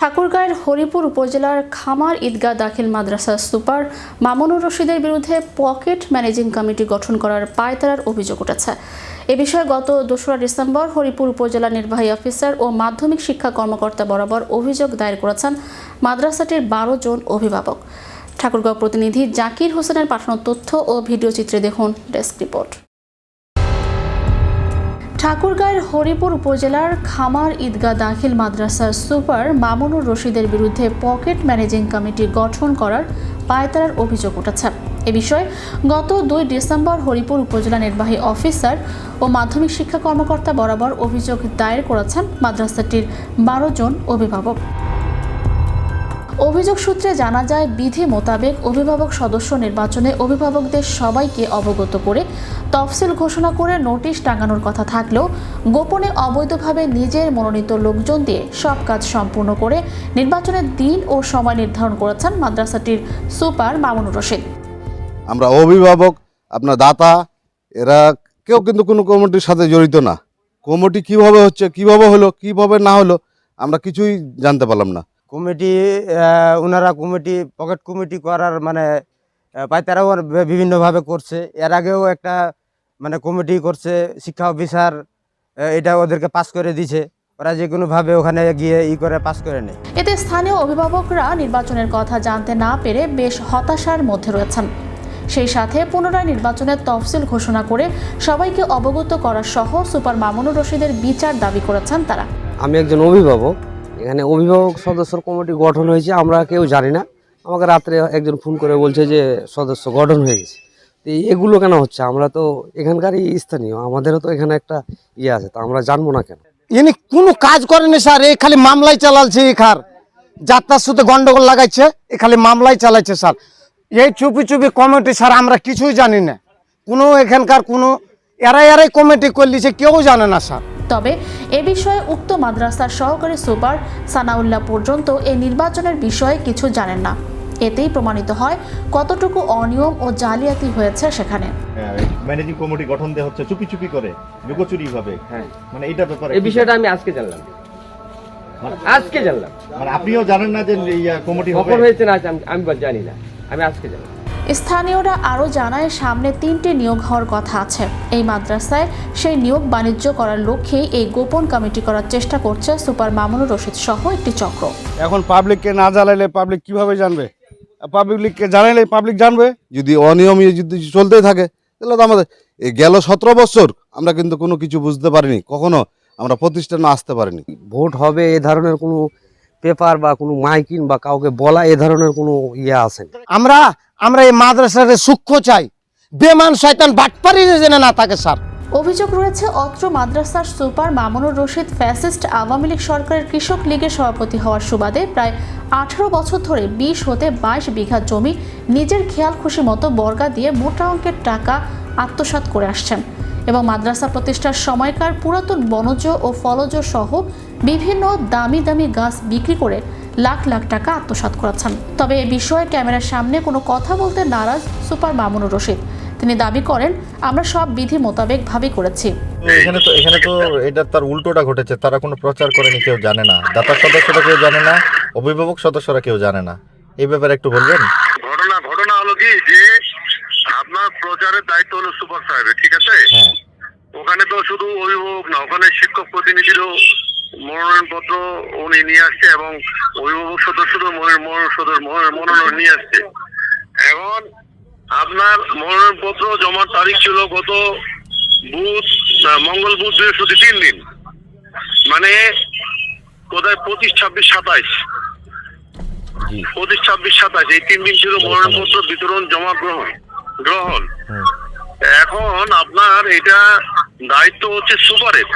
ঠাকুরগাঁয়ের হরিপুর উপজেলার খামার ঈদগাহ দাখিল মাদ্রাসার সুপার মামুনুর রশিদের বিরুদ্ধে পকেট ম্যানেজিং কমিটি গঠন করার পায়তারার অভিযোগ উঠেছে। এ বিষয়ে গত দোসরা ডিসেম্বর হরিপুর উপজেলা নির্বাহী অফিসার ও মাধ্যমিক শিক্ষা কর্মকর্তা বরাবর অভিযোগ দায়ের করেছেন মাদ্রাসাটির বারো জন অভিভাবক। ঠাকুরগাঁও প্রতিনিধি জাকির হোসেনের পাঠানো তথ্য ও ভিডিও চিত্রে দেখুন ডেস্ক রিপোর্ট। ঠাকুরগাঁয়ের হরিপুর উপজেলার খামার ঈদগাহ দাখিল মাদ্রাসার সুপার মামুনুর রশিদের বিরুদ্ধে পকেট ম্যানেজিং কমিটি গঠন করার পায়তারার অভিযোগ উঠেছে। এ বিষয়ে গত দুই ডিসেম্বর হরিপুর উপজেলা নির্বাহী অফিসার ও মাধ্যমিক শিক্ষা কর্মকর্তা বরাবর অভিযোগ দায়ের করেছেন মাদ্রাসাটির বারো জন অভিভাবক। অভিযোগ সূত্রে জানা যায়, বিধি মোতাবেক অভিভাবক সদস্য নির্বাচনে অভিভাবকদের সবাইকে অবগত করে তফসিল ঘোষণা করে নোটিশ টাঙানোর কথা থাকলেও গোপনে অবৈধভাবে নিজের মনোনীত লোকজন দিয়ে সব কাজ সম্পূর্ণ করে নির্বাচনের দিন ও সময় নির্ধারণ করেছেন মাদ্রাসাটির সুপার মামুনুর রশিদ। আমরা অভিভাবক, আপনার দাতা, এরা কেউ কিন্তু কোনো কমিটির সাথে জড়িত না। কমিটি কীভাবে হচ্ছে, কীভাবে হলো, কীভাবে না হলো, আমরা কিছুই জানতে পারলাম না। কমিটি ওনারা কমিটি পকেট কমিটি করার মানে পায়তারাও বিভিন্নভাবে করছে। এর আগেও একটা মানে কমিটি করছে শিক্ষা অফিসার এটা ওদেরকে পাস করে দিছে। ওরা যে কোনোভাবে ওখানে গিয়ে ই করে পাস করে নেয়। এতে স্থানীয় অভিভাবকরা নির্বাচনের কথা জানতে না পেরে বেশ হতাশার মধ্যে রয়েছেন। সেই সাথে পুনরায় নির্বাচনের তফসিল ঘোষণা করে সবাইকে অবগত করা সহ সুপার মামুনুর রশিদের বিচার দাবি করেছেন তারা। আমি একজন অভিভাবক। এখানে অভিভাবক সদস্যর কমিটি গঠন হয়েছে, আমরা কেউ জানি না। আমাকে রাত্রে একজন ফোন করে বলছে যে সদস্য গঠন হয়ে গেছে। তো এগুলো কেন হচ্ছে? আমরা তো এখানকারই স্থানীয়, আমাদেরও তো এখানে একটা ইয়ে আছে, তা আমরা জানব না কেন? ইনি কোনো কাজ করেনি স্যার এই খালি মামলাই চালাচ্ছে এখার যাত্রার সাথে গন্ডগোল লাগাইছে, এ খালি মামলাই চালাচ্ছে স্যার। এই চুপি চুপি কমিটি স্যার, আমরা কিছুই জানি না। কোনো এখানকার কোনো, এরাই এরাই কমিটি করলিছে, কেউ জানে না স্যার। তবে এ বিষয়ে উক্ত মাদ্রাসার সহকারী সুপার সানাউল্লাহ পর্যন্ত এই নির্বাচনের বিষয়ে কিছু জানেন না। এতেই প্রমাণিত হয় কতটুকু অনিয়ম ও জালিয়াতি হয়েছে সেখানে। ম্যানেজিং কমিটি গঠন দেওয়া হচ্ছে চুপি চুপি করে লুকোচুরি ভাবে। হ্যাঁ। মানে এটা ব্যাপারে এই বিষয়টা আমি আজকে জানলাম। আজকে জানলাম। মানে আপনিও জানেন না যে এই কমিটি হবে? হয়েছে না আমি জানি না। আমি আজকে জানলাম। স্থানীয়রা আরও জানায় সামনে তিনটি নিয়োগ হওয়ার কথা আছে। এই মাদ্রাসায় সেই নিয়োগ বাণিজ্য করার লক্ষ্যেই এই গোপন কমিটি করার চেষ্টা করছে সুপার মামুনুর রশিদ সহ একটি চক্র। এখন পাবলিককে না জানাইলে পাবলিক কীভাবে জানবে? পাবলিককে জানাইলে পাবলিক জানবে? যদি অনিয়ম ইয়ে যদি চলতেই থাকে তাহলে তো আমাদের এই গেল সতেরো বছর আমরা কিন্তু কোনো কিছু বুঝতে পারিনি। কখনো আমরা প্রতিষ্ঠানে আসতে পারিনি। ভোট হবে এ ধরনের কোনো পেপার বা কোনো মাইকিন বা কাউকে বলা এ ধরনের কোনো ইয়ে আছে। আমরা আমরা এই মাদ্রাসার সূক্ষ্ম চাই। বেমান শয়তান বাটপারি যেন না থাকে, স্যার। অভিযোগ রয়েছে, অত্র মাদ্রাসার সুপার মামুনুর রশিদ ফ্যাসিস্ট আওয়ামী লীগ সরকারের কৃষক লীগের সভাপতি হওয়ার সুবাদে প্রায় আঠারো বছর ধরে বিশ হতে বাইশ বিঘা জমি নিজের খেয়াল খুশি মতো বর্গা দিয়ে মোটা অঙ্কের টাকা আত্মসাৎ করে আসছেন এবং মাদ্রাসা প্রতিষ্ঠার সময়কার পুরাতন বনজ ও ফলজ সহ বিভিন্ন দামি দামি গাছ বিক্রি করে লাখ লাখ টাকা আত্মসাৎ করেছেন। তবে এ বিষয়ে ক্যামেরার সামনে কোনো কথা বলতে নারাজ সুপার মামুনুর রশিদ। তিনি দাবি করেন আমরা সব বিধি মোতাবেক ভাবে করেছি। এখানে তো এখানে তো এটা তার উল্টোটা ঘটেছে তারা কোনো প্রচার করেনি কেউ জানে না। দাতার সদস্যরা কেউ জানে না অভিভাবক সদস্যরা কেউ জানে না। এই ব্যাপারে একটু বলবেন? ঘটনা ঘটনা হলো কি যে আপনার প্রচারের দায়িত্ব হলো সুপার সাহেবের ঠিক আছে? হ্যাঁ। ওখানে তো শুধু অভিভাবক না ওখানে শিক্ষক প্রতিনিধিরও মনোনয়নপত্র উনি নিয়ে আসছে এবং অভিভাবক সদস্যরও মনোনয়ন নিয়ে আসছে। এখন আপনার মনোনয়নপত্র জমার তারিখ ছিল গত বুধ মঙ্গল বুধ বৃহস্পতি তিন দিন। মানে কোথায় পঁচিশ ছাব্বিশ সাতাইশ। পঁচিশ ছাব্বিশ সাতাইশ এই তিন দিন ছিল মনোনয়নপত্র বিতরণ জমা গ্রহণ গ্রহণ। এখন আপনার এটা দায়িত্ব হচ্ছে সুপারের।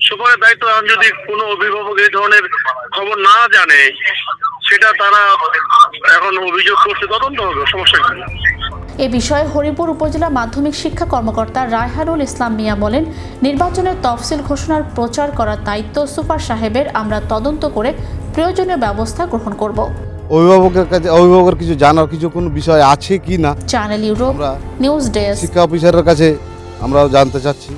সুপারের দায়িত্ব এখন যদি কোনো অভিভাবক এই ধরনের খবর না জানে সেটা তারা এখন অভিযোগ করছে তদন্ত হবে সমস্যা কি? এ বিষয়ে হরিপুর উপজেলা মাধ্যমিক শিক্ষা কর্মকর্তা রায়হানুল ইসলাম মিয়া বলেন নির্বাচনের তফসিল ঘোষণার প্রচার করার দায়িত্ব সুপার সাহেবের আমরা তদন্ত করে প্রয়োজনীয় ব্যবস্থা গ্রহণ করব। অভিভাবকের কাছে অভিভাবকের কিছু জানার কিছু কোনো বিষয় আছে কি না? Channel Europe news desk. শিক্ষা অফিসারের কাছে আমরাও জানতে চাচ্ছি।